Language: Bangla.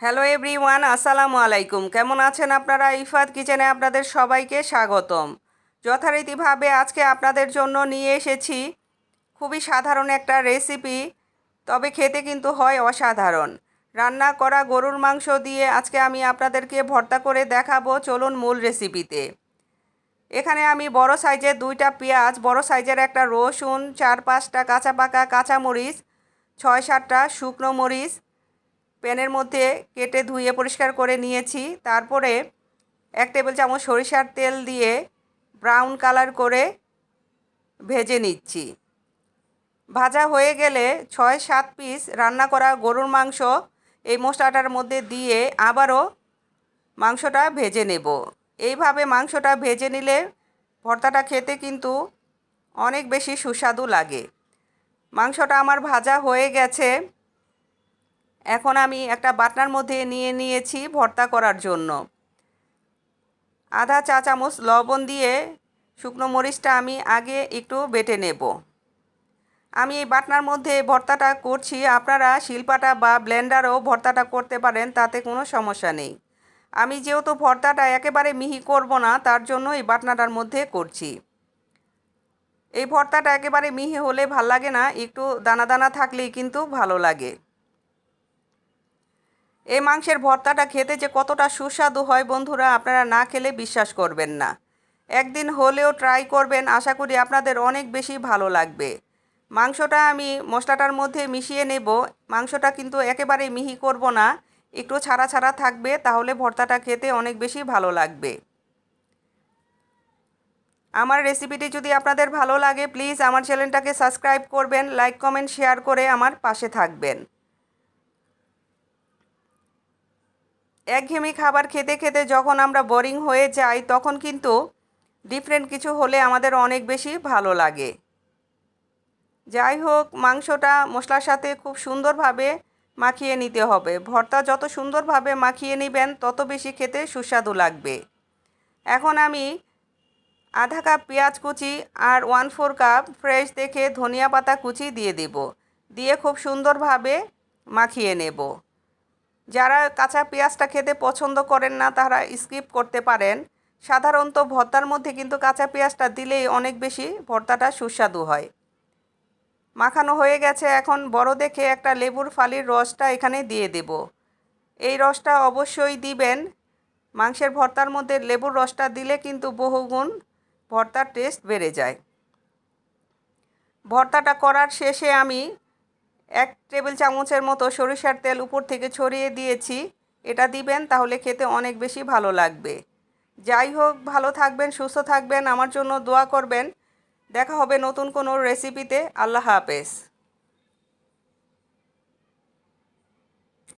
হ্যালো এভরিওয়ান আসসালামু আলাইকুম। কেমন আছেন আপনারা? ইফাত কিচেনে আপনাদের সবাইকে স্বাগতম। যথারীতিভাবে আজকে আপনাদের জন্য নিয়ে এসেছি খুবই সাধারণ একটা রেসিপি তবে খেতে কিন্তু হয় অসাধারণ। রান্না করা গরুর মাংস দিয়ে আজকে আমি আপনাদেরকে ভর্তা করে দেখাবো। চলুন মূল রেসিপিতে এখানে আমি বড় সাইজের দুইটা পেঁয়াজ, বড় সাইজের একটা রসুন, চার পাঁচটা কাঁচা পাকা কাঁচামরিচ, ছয় সাতটা শুকনো মরিচ প্যানের মধ্যে কেটে ধুয়ে পরিষ্কার করে নিয়েছি। তারপরে এক টেবিল চামচ সরিষার তেল দিয়ে ব্রাউন কালার করে ভেজে নিচ্ছি। ভাজা হয়ে গেলে ছয় সাত পিস রান্না করা গরুর মাংস এই মশলাটার মধ্যে দিয়ে আবারও মাংসটা ভেজে নেব। এইভাবে মাংসটা ভেজে নিলে ভর্তাটা খেতে কিন্তু অনেক বেশি সুস্বাদু লাগে। মাংসটা আমার ভাজা হয়ে গেছে। এখন আমি একটা বাটনার মধ্যে নিয়ে নিয়েছি ভর্তা করার জন্য। আধা চা চামচ লবণ দিয়ে শুকনো মরিচটা আমি আগে একটু বেটে নেব। আমি এই বাটনার মধ্যে ভর্তাটা করছি। আপনারা শিল্পাটা বা ব্লেন্ডারও ভর্তাটা করতে পারেন, তাতে কোনো সমস্যা নেই। আমি যেহেতু ভর্তাটা একেবারে মিহি করব না, তার জন্য এই বাটনাটার মধ্যে করছি। এই ভর্তাটা একেবারে মিহি হলে ভালো লাগে না, একটু দানা দানা থাকলেই কিন্তু ভালো লাগে। এই মাংসের ভর্তাটা খেতে যে কতটা সুস্বাদু হয় বন্ধুরা, আপনারা না খেলে বিশ্বাস করবেন না। একদিন হলেও ট্রাই করবেন, আশা করি আপনাদের অনেক বেশি ভালো লাগবে। মাংসটা আমি মশলাটার মধ্যে মিশিয়ে নেব। মাংসটা কিন্তু একেবারে মিহি করব না, একটু ছাড়া ছাড়া থাকবে, তাহলে ভর্তাটা খেতে অনেক বেশি ভালো লাগবে। আমার রেসিপিটি যদি আপনাদের ভালো লাগে প্লিজ আমার চ্যানেলটাকে সাবস্ক্রাইব করবেন লাইক কমেন্ট শেয়ার করে আমার পাশে থাকবেন। একঘেয়েমি খাবার খেতে খেতে যখন আমরা বোরিং হয়ে যাই, তখন কিন্তু ডিফারেন্ট কিছু হলে আমাদের অনেক বেশি ভালো লাগে। যাই হোক, মাংসটা মশলার সাথে খুব সুন্দরভাবে মাখিয়ে নিতে হবে। ভর্তা যত সুন্দরভাবে মাখিয়ে নেবেন, তত বেশি খেতে সুস্বাদু লাগবে। এখন আমি আধা কাপ পেঁয়াজ কুচি আর ওয়ান ফোর কাপ ফ্রেশ দেখে ধনিয়া পাতা কুচি দিয়ে দেব। দিয়ে খুব সুন্দরভাবে মাখিয়ে নেব। যারা কাঁচা পেঁয়াজটা খেতে পছন্দ করেন না, তারা স্কিপ করতে পারেন। সাধারণত ভর্তার মধ্যে কিন্তু কাঁচা পেঁয়াজটা দিলেই অনেক বেশি ভর্তাটা সুস্বাদু হয়। মাখানো হয়ে গেছে, এখন বড় দেখে একটা লেবুর ফালির রসটা এখানে দিয়ে দেব। এই রসটা অবশ্যই দিবেন। মাংসের ভর্তার মধ্যে লেবুর রসটা দিলে কিন্তু বহুগুণ ভর্তার টেস্ট বেড়ে যায়। ভর্তাটা করার শেষে আমি এক টেবিল চামচের মতো সরিষার তেল উপর থেকে ছড়িয়ে দিয়েছি। এটা দিবেন, তাহলে খেতে অনেক বেশি ভালো লাগবে। যাই হোক, ভালো থাকবেন, সুস্থ থাকবেন, আমার জন্য দোয়া করবেন। দেখা হবে নতুন কোনো রেসিপিতে আল্লাহ হাফেজ।